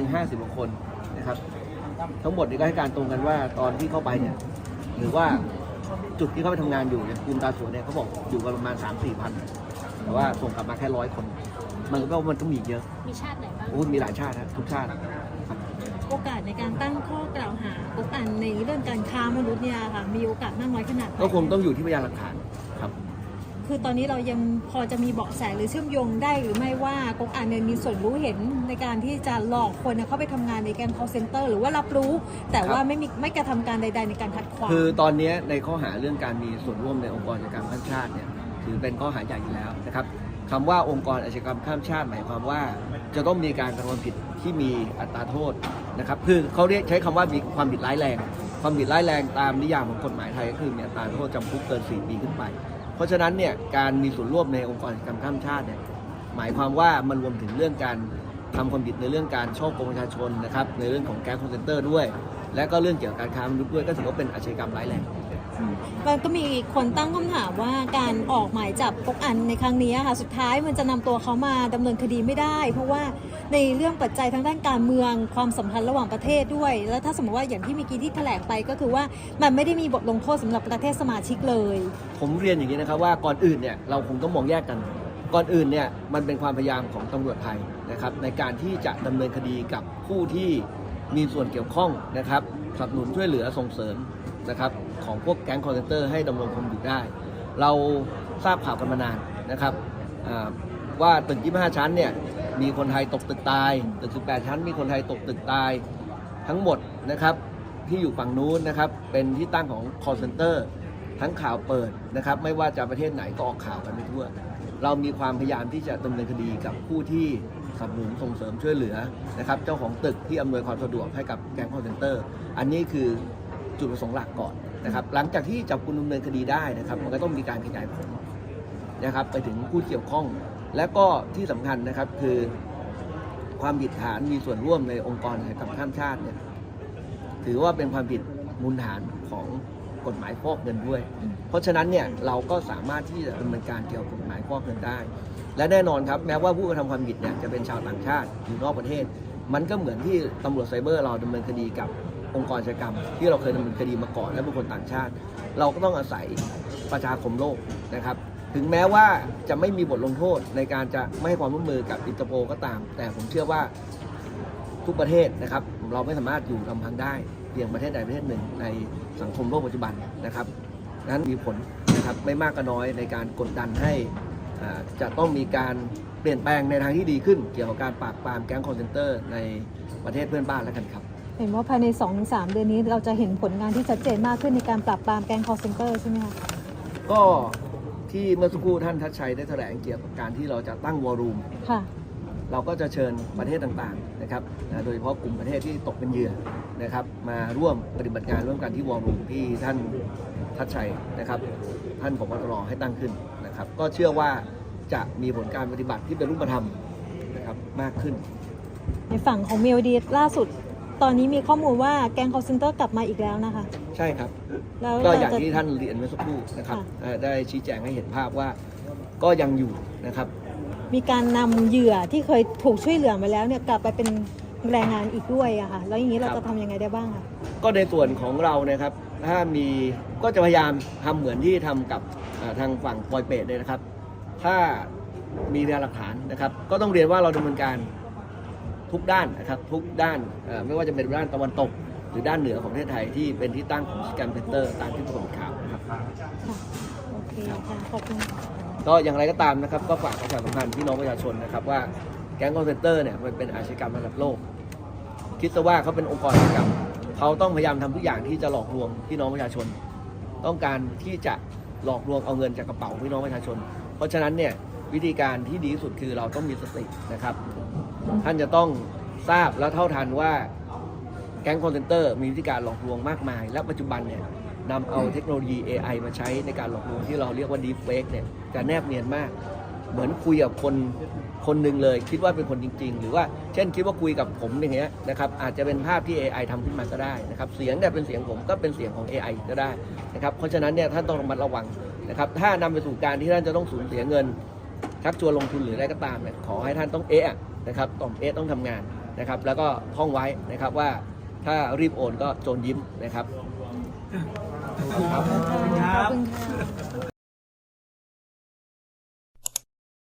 นึ่งห้าสิบกว่าคนนะครับ ทั้งหมดนี่ก็ให้การตรงกันว่าตอนที่เข้าไปเนี่ยหรือว่าจุดที่เขาไปทำงานอยู่เนี่ยกลุ่มตาสวนเนี่ยเขาบอกอยู่กันประมาณสามสี่พันแต่ว่าส่งกลับมาแค่ร้อยคน มันก็มันก็มีเยอะมีชาติไหนบ้างโอ้ยมีหลายชาตินะทุกชาติครับโอกาสในการตั้งข้อกล่าวหากุ๊กอันในเรื่องการค้ามนุษย์เนี่ยค่ะมีโอกาสมากน้อยขนาดไหนก็คงต้องอยู่ที่พยานหลักฐาน คือตอนนี้เรายังพอจะมีเบาะแสหรือเชื่อมโยงได้หรือไม่ว่ากุ๊กอันเนี่ยมีส่วนรู้เห็นในการที่จะหลอกคนเข้าไปทำงานในแกน call center หรือว่ารับรู้ แต่ว่าไม่มีไม่กระทำการใด ๆ ในการขัดขวางคือตอนนี้ในข้อหาเรื่องการมีส่วนร่วมในองค์กรอาชญากรรมข้ามชาติเนี่ยถือเป็นข้อหาใหญ่อยู่แล้วนะครับคำว่าองค์กรอาชญากรรมข้ามชาติหมายความว่า จะต้องมีการกระทำผิดที่มีอัตราโทษนะครับคือเขาเรียกใช้คำว่ามีความผิดร้ายแรง ความผิดร้ายแรงตามนิยามของกฎหมายไทยก็คือมีอัตราโทษจำคุกเกิน 4 ปีขึ้นไป ราะฉะนั้นเนี่ยการมีส่วนร่วมในองค์กรกรรมข้ามชาติเนี่ยหมายความว่ามันรวมถึงเรื่องการทำความผิดในเรื่องการช่อกงประชาชนนะครับในเรื่องของแก๊งคอนเซนเตอร์ด้วย และก็เรื่องเกี่ยวกับการค้ามนุษย์ด้วยก็ถือว่าเป็นอาชญากรรมร้ายแรง มันก็มีคนตั้งคำถามว่าการออกหมายจับกุ๊กอันในครั้งนี้ค่ะสุดท้ายมันจะนำตัวเขามาดำเนินคดีไม่ได้ เพราะว่าในเรื่องปัจจัยทางด้านการเมืองความสัมพันธ์ระหว่างประเทศด้วย แล้วถ้าสมมติว่าอย่างที่เมื่อกี้ที่แถลงไปก็คือว่ามันไม่ได้มีบทลงโทษสำหรับประเทศสมาชิกเลย ผมเรียนอย่างนี้นะครับว่าก่อนอื่นเนี่ยเราคงต้องมองแยกกัน ก่อนอื่นเนี่ยมันเป็นความพยายามของตำรวจไทยนะครับในการที่จะดำเนินคดีกับผู้ที่ มีส่วนเกี่ยวข้องนะครับสนับสนุนช่วยเหลือส่งเสริมนะครับของพวกแก๊งคอนเซนเตอร์ให้ดำรงคงอยู่ได้ เราทราบข่าวกันมานานนะครับอ่าว่าตึก 25 ชั้นเนี่ยมีคนไทยตกตึกตาย ตึก 18 ชั้น มีคนไทยตกตึกตายทั้งหมดนะครับที่อยู่ฝั่งนู้นนะครับเป็นที่ตั้งของ call center ทั้งข่าวเปิดนะครับไม่ว่าจะประเทศไหนก็ออกข่าวกันไปทั่ว เรามีความพยายามที่จะดำเนินคดีกับผู้ที่ สนับสนุนส่งเสริมช่วยเหลือนะครับเจ้าของตึกที่อำนวยความสะดวกให้กับแก๊ง call center อันนี้คือจุดประสงค์หลักก่อนนะครับหลังจากที่จับกุมดำเนินคดีได้นะครับมันก็ต้องมีการขยายผลนะครับไปถึงผู้เกี่ยวข้อง และก็ที่สำคัญนะครับคือความผิดฐานมีส่วนร่วมในองค์กรอาชญากรรมข้ามชาติเนี่ยถือว่าเป็นความผิดมูลฐานของ กฎหมายฟอกเงินด้วย เพราะฉะนั้นเนี่ยเราก็สามารถที่จะดำเนินการเกี่ยวกับกฎหมายฟอกเงินได้ และแน่นอนครับแม้ว่าผู้กระทำความผิดเนี่ยจะเป็นชาวต่างชาติอยู่นอกประเทศ มันก็เหมือนที่ตำรวจไซเบอร์เราดำเนินคดีกับองค์กรอาชญากรรม ที่เราเคยดำเนินคดีมาก่อนและบุคคลต่างชาติ เราก็ต้องอาศัยประชาคมโลกนะครับถึงแม้ว่าจะไม่มีบทลงโทษในการจะไม่ให้ความร่วมมือกับอินเตอร์โปก็ตาม แต่ผมเชื่อว่าทุกประเทศนะครับ เราไม่สามารถอยู่ลำพังได้ เพียงประเทศใดประเทศหนึ่งในสังคมโลกปัจจุบันนะครับนั้นมีผลนะครับไม่มากก็น้อยในการกดดันให้อ่าจะต้องมีการเปลี่ยนแปลงในทางที่ดีขึ้น เกี่ยวกับการปราบปรามแก๊งคอนเซนเตอร์ในประเทศเพื่อนบ้านแล้วกันครับ เห็นว่าภายใน 2-3 เดือนนี้เราจะเห็นผลงานที่ชัดเจนมากขึ้นในการปราบปรามแก๊ง call center ใช่ไหมคะก็ที่เมื่อสักครู่ท่านทัชชัยได้แถลงเกี่ยวกับการที่เราจะตั้งวอรูมค่ะ เราก็จะเชิญประเทศต่างๆนะครับนะโดยเฉพาะกลุ่มประเทศที่ตกเป็นเหยื่อนะครับ มาร่วมปฏิบัติงานร่วมกันที่วอลลุ่มที่ท่านทัชชัยนะครับ ท่านผบตรให้ตั้งขึ้นนะครับ ก็เชื่อว่าจะมีผลการปฏิบัติที่เป็นรูปธรรมนะครับมากขึ้น ในฝั่งของเมลดีล่าสุด ตอนนี้มีข้อมูลว่าแก๊ง call center กลับมาอีกแล้วนะคะ ใช่ครับแล้วก็เราอย่างจะที่ท่านเรียนเมื่อสักครู่นะครับค่ะเอ่อได้ชี้แจงให้เห็นภาพว่าก็ยังอยู่นะครับ มีการนำเหยื่อที่เคยถูกช่วยเหลือมาแล้วเนี่ยกลับไปเป็นแรงงานอีกด้วยอะค่ะแล้วอย่างนี้เราครับจะทำยังไงได้บ้างคะก็ในส่วนของเรานะครับถ้ามีก็จะพยายามทำเหมือนที่ทำกับอ่าทางฝั่งปอยเปรตเลยนะครับ ถ้ามีพยานหลักฐานนะครับ ก็ต้องเรียนว่าเราดำเนินการทุกด้านนะครับทุกด้านเอ่อไม่ว่าจะเป็นด้านตะวันตก หรือด้านเหนือของประเทศไทยที่เป็นที่ตั้งของสแกมเพนเตอร์ตามที่ปรากฏข่าวนะครับค่ะโอเคค่ะขอบคุณค่ะ ก็อย่างไรก็ตามนะครับก็ฝากประชาสัมพันธ์พี่น้องประชาชนนะครับว่าแก๊งคอนเซนเตอร์เนี่ยมันเป็นอาชญากรรมระดับโลก คิดซะว่าเขาเป็นองค์กรอาชญากรรมเขาต้องพยายามทำทุกอย่างที่จะหลอกลวงพี่น้องประชาชน ต้องการที่จะหลอกลวงเอาเงินจากกระเป๋าพี่น้องประชาชน เพราะฉะนั้นเนี่ยวิธีการที่ดีที่สุดคือเราต้องมีสตินะครับ ท่านจะต้องทราบและเท่าทันว่าแก๊งคอนเซนเตอร์มีวิธีการหลอกลวงมากมาย และปัจจุบันเนี่ย นำเอาเทคโนโลยี AI มาใช้ในการหลอกลวงที่เราเรียกว่า deepfake เนี่ยจะแนบเนียนมาก เหมือนคุยกับคนคนหนึ่งเลย คิดว่าเป็นคนจริง ๆ หรือว่าเช่นคิดว่าคุยกับผมอย่างเงี้ยนะครับอาจจะเป็นภาพที่ AI ทำขึ้นมาก็ได้นะครับเสียงเนี่ยเป็นเสียงผมก็เป็นเสียงของ AI ก็ได้นะครับเพราะฉะนั้นเนี่ยท่านต้องระมัดระวังนะครับถ้านำไปสู่การที่ท่านจะต้องสูญเสียเงินชักชวนลงทุนหรืออะไรก็ตามเนี่ยขอให้ท่านต้องเอะนะครับต้องเอะต้องทำงานนะครับแล้วก็ท่องไว้นะครับว่าถ้ารีบโอนก็โจรยิ้มนะครับ 哇